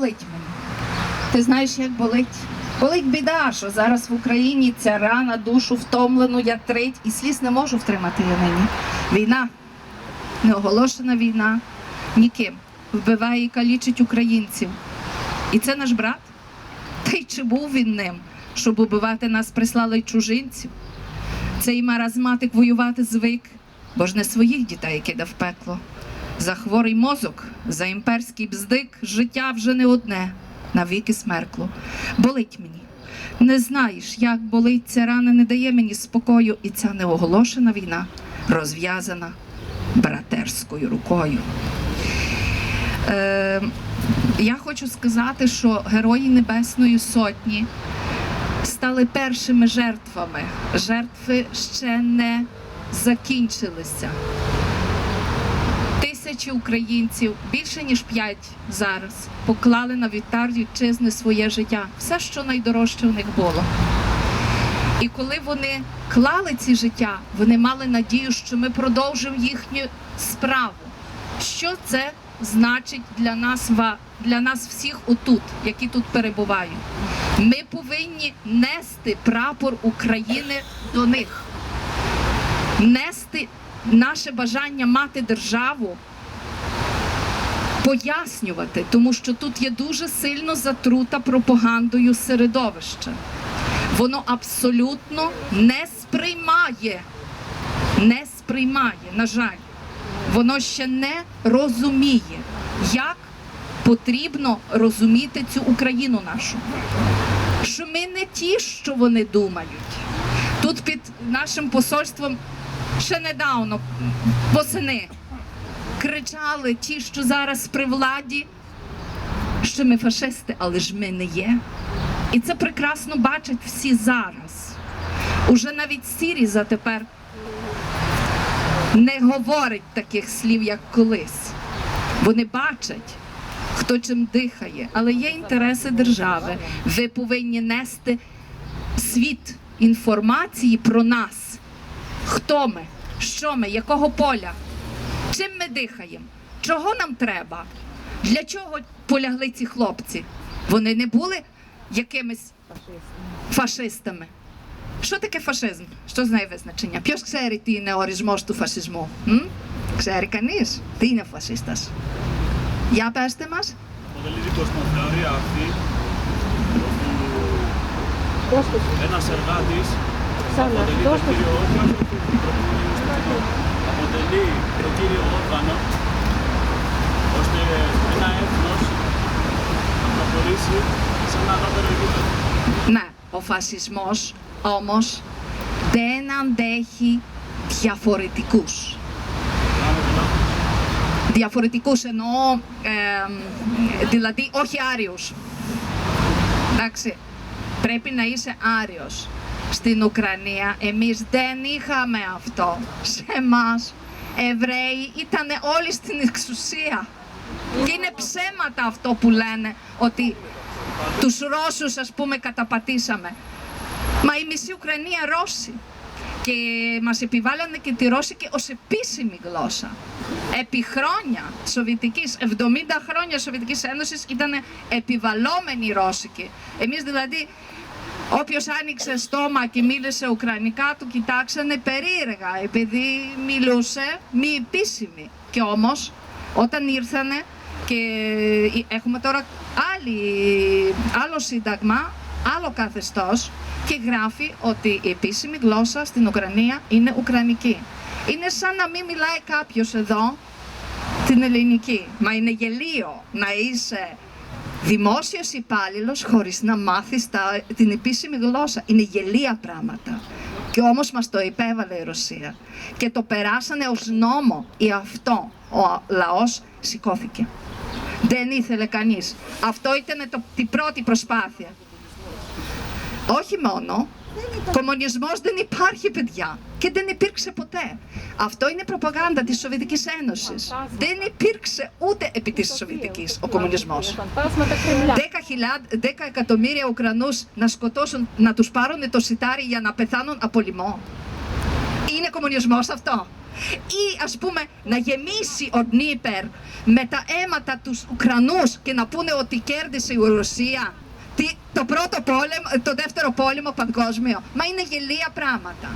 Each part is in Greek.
болить мені. Ти знаєш, як болить? Болить біда, що зараз в Україні ця рана, душу втомлену, ятрить, і сліз не можу втримати я нині. Війна, неоголошена війна, ніким. Вбиває і калічить українців. І це наш брат. Та й чи був він ним, щоб убивати нас, прислали й чужинців? Цей маразматик воювати звик, бо ж не своїх дітей кидав пекло. За хворий мозок, за імперський бздик життя вже не одне, навіки смеркло. Болить мені. Не знаєш, як болить ця рана, не дає мені спокою, і ця неоголошена війна розв'язана братерською рукою. Е, я хочу сказати, що герої Небесної Сотні стали першими жертвами. Жертви ще не закінчилися. Тисячі українців, більше ніж п'ять зараз, поклали на вівтар вітчизни своє життя, все, що найдорожче у них було. І коли вони клали ці життя, вони мали надію, що ми продовжимо їхню справу. Що це значить для нас, для нас всіх отут, які тут перебувають? Ми повинні нести прапор України до них, нести наше бажання мати державу, пояснювати, тому що тут є дуже сильно затрута пропагандою середовище. Воно абсолютно не сприймає, не сприймає, на жаль, воно ще не розуміє, як потрібно розуміти цю Україну нашу. Що ми не ті, що вони думають. Тут під нашим посольством ще недавно восени кричали ті, що зараз при владі, що ми фашисти, але ж ми не є. І це прекрасно бачать всі зараз. Уже навіть Сіріза тепер не говорить таких слів, як колись. Вони бачать, хто чим дихає, але є інтереси держави. Ви повинні нести світ інформації про нас. Хто ми, що ми, якого поля, чим ми дихаємо, чого нам треба, для чого полягли ці хлопці? Вони не були якимись фашистами. Що таке фашизм? Що знає визначення? Ποιος ξέρει τι είναι ο ορισμός του φασισμού? Μ? Ξέρει κανείς? Τι είναι φασίστας? Για πέστε μας. Αποτελεί την κοσμοθεωρία αυτή ότι ένας εργάτης αποτελεί το κύριο όργανο αποτελεί το κύριο όργανο ώστε ένα έθνος να προχωρήσει σε ένα ανώτερο επίπεδο. Ναι, ο φασισμός όμως δεν αντέχει διαφορετικούς. Πάμε καλά. Διαφορετικούς εννοώ, ε, δηλαδή όχι άριους. Εντάξει, πρέπει να είσαι άριος. Στην Ουκρανία εμείς δεν είχαμε αυτό. Σε εμάς, Εβραίοι ήταν όλοι στην εξουσία. Και είναι ψέματα αυτό που λένε ότι τους Ρώσους ας πούμε καταπατήσαμε. Μα η μισή Ουκρανία Ρώσοι. Και μας επιβάλλανε και τη Ρώσικη ως επίσημη γλώσσα. Επί χρόνια Σοβιετικής, 70 χρόνια Σοβιετικής Ένωσης ήταν επιβαλλόμενη η Ρώσικη. Εμείς δηλαδή Όποιος άνοιξε στόμα και μίλησε ουκρανικά του κοιτάξανε περίεργα επειδή μιλούσε μη επίσημη. Και όμως όταν ήρθανε και έχουμε τώρα άλλη, άλλο σύνταγμα, άλλο καθεστώς και γράφει ότι η επίσημη γλώσσα στην Ουκρανία είναι Ουκρανική. Είναι σαν να μην μιλάει κάποιος εδώ την ελληνική. Μα είναι γελίο να είσαι δημόσιος υπάλληλος χωρίς να μάθεις τα, την επίσημη γλώσσα. Είναι γελία πράγματα. Και όμως μας το υπέβαλε η Ρωσία. Και το περάσανε ως νόμο. Ή αυτό ο λαός σηκώθηκε. Δεν ήθελε κανείς. Αυτό ήταν το, την πρώτη προσπάθεια. Όχι μόνο, Κομμουνισμός δεν υπάρχει παιδιά και δεν υπήρξε ποτέ. Αυτό είναι προπαγάνδα της Σοβιετικής Ένωσης. Δεν υπήρξε ούτε επί της Σοβιετικής ο κομμουνισμός. 10, 10 εκατομμύρια Ουκρανούς να σκοτώσουν, να τους πάρουν το σιτάρι για να πεθάνουν από λοιμό. Είναι κομμουνισμός αυτό. Ή ας πούμε να γεμίσει ο Νίπερ με τα αίματα τους Ουκρανούς και να πούνε ότι κέρδισε η Ρωσία το πρώτο πόλεμο, το δεύτερο πόλεμο παγκόσμιο. Μα είναι γελία πράγματα.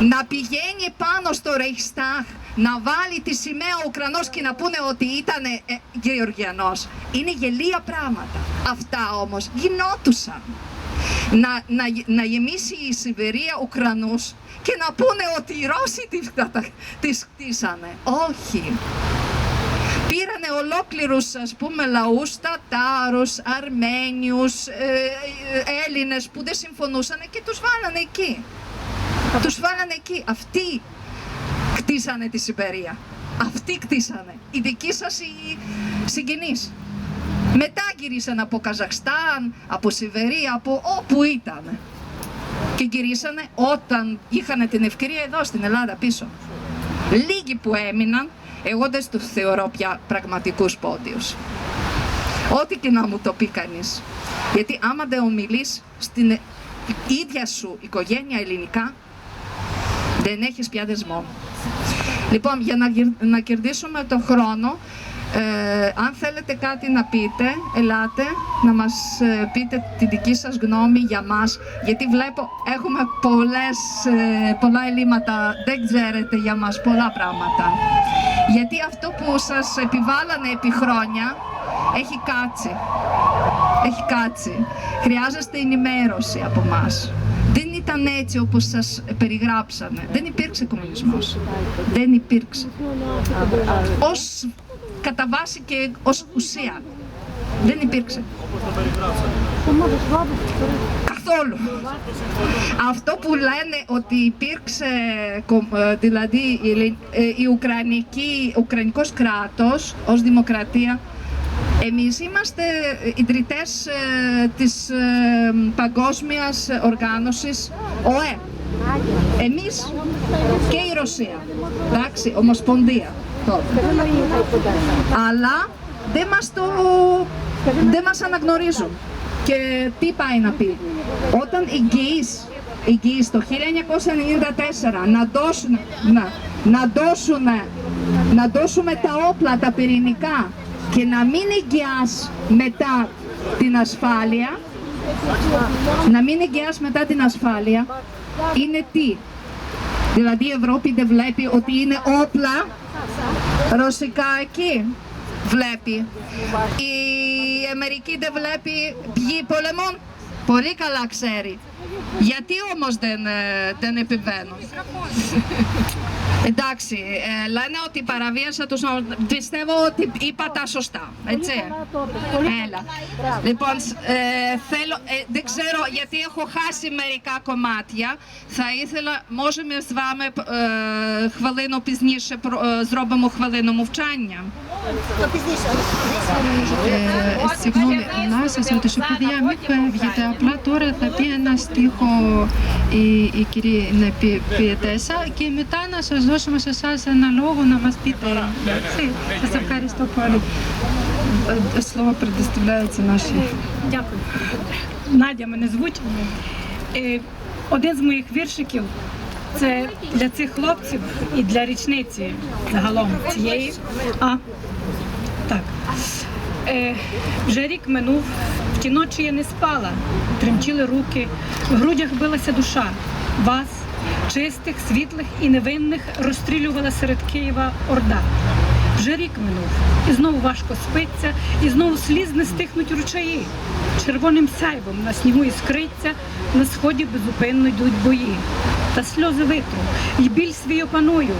Να πηγαίνει πάνω στο Reichstag, να βάλει τη σημαία ο Ουκρανός και να πούνε ότι ήταν ε, Γεωργιανός. Είναι γελία πράγματα. Αυτά όμως γινότουσαν. Να, να, να γεμίσει η Σιβερία Ουκρανούς και να πούνε ότι οι Ρώσοι τις, κατα- τις κτίσανε. Όχι. Πήρανε ολόκληρους ας πούμε λαούς, Τατάρους, Αρμένιους, ε, ε, Έλληνες που δεν συμφωνούσαν και τους βάλανε εκεί. Τους βάλανε εκεί. Αυτοί κτίσανε τη Σιβερία. Αυτοί κτίσανε. Οι δικοί σας οι συγγενείς. Μετά γυρίσανε από Καζακστάν, από Σιβερία, από όπου ήταν. Και γυρίσανε όταν είχαν την ευκαιρία εδώ στην Ελλάδα πίσω. Λίγοι που έμειναν, εγώ δεν τους θεωρώ πια πραγματικούς πόντιους. Ό,τι και να μου το πει κανείς. Γιατί άμα δεν ομιλείς στην ίδια σου οικογένεια ελληνικά, δεν έχεις πια δεσμό. Λοιπόν, για να, γυρ- να κερδίσουμε το χρόνο, ε, αν θέλετε κάτι να πείτε, ελάτε να μας ε, πείτε τη δική σας γνώμη για μας, γιατί βλέπω έχουμε πολλές, ε, πολλά ελλείμματα, δεν ξέρετε για μας πολλά πράγματα. Γιατί αυτό που σας επιβάλλανε επί χρόνια έχει κάτσει. Έχει κάτσει. Χρειάζεστε ενημέρωση από μας. Δεν ήταν έτσι όπως σας περιγράψανε. Δεν υπήρξε κομμουνισμός. Δεν υπήρξε. Ως κατά βάση και ως ουσία. Δεν υπήρξε. Καθόλου. Αυτό που λένε ότι υπήρξε, κο- ε, δηλαδή η, Ελλη- ε, η Ουκρανική, Ουκρανικός κράτος ως δημοκρατία, εμείς είμαστε ιδρυτές ε, της ε, παγκόσμιας οργάνωσης ΟΕ. Εμείς και η Ρωσία. Εντάξει, Ομοσπονδία. Τότε. Αλλά δεν μας το... δεν μας αναγνωρίζουν. Και τι πάει να πει; Όταν οι Γκυείς, οι Γκυείς το 1994 να δώσουν, να, να δώσουν, να δώσουμε τα όπλα, τα πυρηνικά και να μην εγγυάς μετά την ασφάλεια, να μην εγγυάς μετά την ασφάλεια, είναι τι; Δηλαδή η Ευρώπη δεν βλέπει ότι είναι όπλα ρωσικά εκεί. Βλέπει. Η Αμερική δεν βλέπει πηγή πολεμών. Πολύ καλά ξέρει. Γιατί όμως δεν, ε, δεν επιβαίνουν; Εντάξει, ε, λένε ότι παραβίασα τους νόμους. Πιστεύω ότι είπα τα σωστά, έτσι. Έλα. Λοιπόν, ε, θέλω, ε, δεν ξέρω γιατί έχω χάσει μερικά κομμάτια. Θα ήθελα, може ми з вами е, хвилину пізніше про- е, зробимо хвилину мовчання. Ε, συγγνώμη, να σας ρωτήσω, παιδιά, μην φεύγετε. Απλά τώρα θα πει ένα στίχο η, η κυρία Νεπι- Πιετέσα και μετά να σας δώσουμε Просимо щаслився налогу на вас піти. Е, слово предоставляється наші. Дякую. Надя мене звуть. Е, один з моїх віршиків це для цих хлопців і для річниці загалом цієї. А так. Е, Вже рік минув, в ті ночі я не спала, тремтіли руки, в грудях билася душа. Вас, чистих, світлих і невинних, розстрілювала серед Києва орда. Вже рік минув, і знову важко спиться, і знову сліз не стихнуть ручаї. Червоним сяйвом на снігу іскриться, на сході безупинно йдуть бої. Та сльози витру, і біль свій опаную.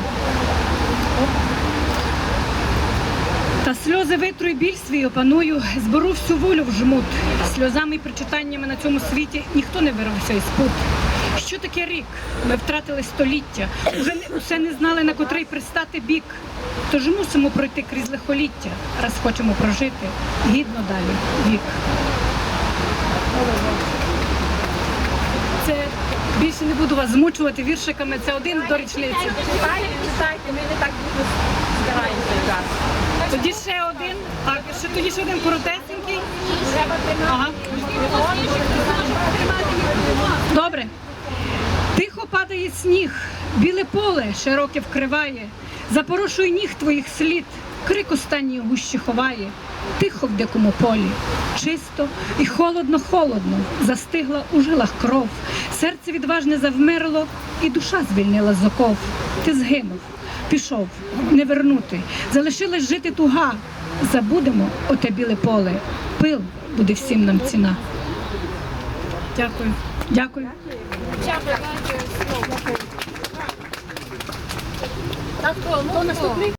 Та сльози витру і біль свій опаную, зберу всю волю в жмут. Сльозами і причитаннями на цьому світі ніхто не вирвався із пут. Що таке рік? Ми втратили століття, уже не, усе не знали, на котрий пристати бік. Тож мусимо пройти крізь лихоліття, раз хочемо прожити гідно далі вік. Це більше не буду вас змучувати віршиками, це один до річниці. Читайте, ми не так дуже. Тоді ще один, а ще тоді ще один коротесенький. Ага. Добре. Тихо падає сніг, Біле поле широке вкриває, запорошує ніг твоїх слід, крик останній гущі ховає, тихо в дикому полі, чисто і холодно-холодно, застигла у жилах кров, серце відважне завмерло, і душа звільнила з оков. Ти згинув, пішов, не вернути, залишилась жити туга. Забудемо оте біле поле, пил буде всім нам ціна. Дякую. Дякую. Так, то наступний?